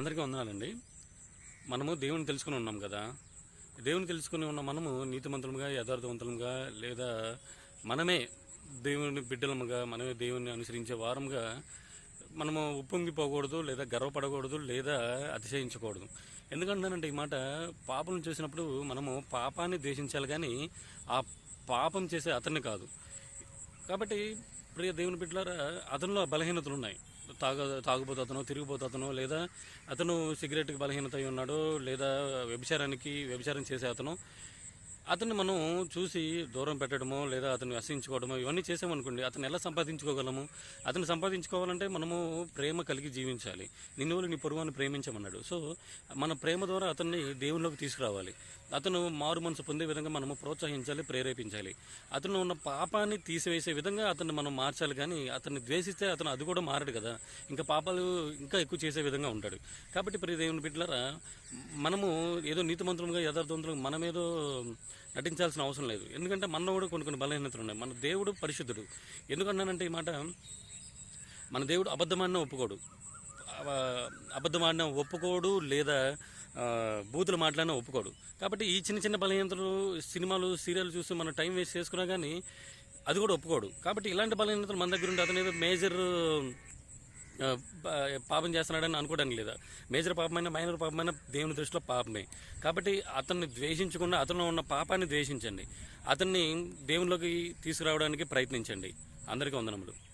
అందరికీ వందనాలండి. మనము దేవుని తెలుసుకుని ఉన్నాం కదా. దేవుని తెలుసుకుని ఉన్న మనము నీతిమంతులుగా యథార్థవంతులుగా లేదా మనమే దేవుని బిడ్డలముగా మనమే దేవుని అనుసరించే వారంగా మనము ఉప్పొంగిపోకూడదు లేదా గర్వపడకూడదు లేదా అతిశయించకూడదు. ఎందుకంటానంటే ఈ మాట పాపం చేసినప్పుడు మనము పాపాన్ని ద్వేషించాలి కానీ ఆ పాపం చేసే అతన్ని కాదు. కాబట్టి ప్రియ దేవుని బిడ్డలారా అతనిలో బలహీనతలు ఉన్నాయి తాగ తాగుబోతు అతను తిరిగిపోతూ అతను లేదా అతను సిగరెట్కి బలహీనత అయి ఉన్నాడు లేదా వ్యభిచారానికి వ్యభిచారం చేసే అతను అతన్ని మనం చూసి దూరం పెట్టడమో లేదా అతన్ని వ్యసించుకోవడమో ఇవన్నీ చేసామనుకోండి అతను ఎలా సంపాదించుకోగలము? అతను సంపాదించుకోవాలంటే మనము ప్రేమ కలిగి జీవించాలి. నిన్ను నీ పొరుగుని ప్రేమించమన్నాడు. సో మన ప్రేమ ద్వారా అతన్ని దేవునిలోకి తీసుకురావాలి. అతను మారు మనసు పొందే విధంగా మనము ప్రోత్సహించాలి ప్రేరేపించాలి. అతను ఉన్న పాపాన్ని తీసివేసే విధంగా అతన్ని మనం మార్చాలి కానీ అతన్ని ద్వేషిస్తే అతను అది కూడా మారడు కదా. ఇంకా పాపాలు ఇంకా ఎక్కువ చేసే విధంగా ఉంటాడు. కాబట్టి ప్రియ దేవుని బిడ్డలరా మనము ఏదో నీతిమంతులుగా యథార్థవంతులుగా మనమేదో నటించాల్సిన అవసరం లేదు. ఎందుకంటే మనలో కూడా కొన్ని కొన్ని బలహీనతలు ఉన్నాయి. మన దేవుడు పరిశుద్ధుడు. ఎందుకన్నానంటే ఈ మాట మన దేవుడు అబద్ధమాడిన ఒప్పుకోడు. అబద్ధమాడిన ఒప్పుకోడు లేదా బూతులు మాట్లాడినా ఒప్పుకోడు. కాబట్టి ఈ చిన్న చిన్న బలహీనతలు సినిమాలు సీరియల్ చూసి మనం టైం వేస్ట్ చేసుకున్నా కానీ అది కూడా ఒప్పుకోడు. కాబట్టి ఇలాంటి బలహీనతలు మన దగ్గర ఉంటే అతను మేజర్ పాపం చేస్తున్నాడని అనుకోవడానికి లేదా? మేజర్ పాపమైన మైనర్ పాపమైన దేవుని దృష్టిలో పాపమే. కాబట్టి అతన్ని ద్వేషించకుండా అతను ఉన్న పాపాన్ని ద్వేషించండి. అతన్ని దేవునిలోకి తీసుకురావడానికి ప్రయత్నించండి. అందరికీ వందనములు.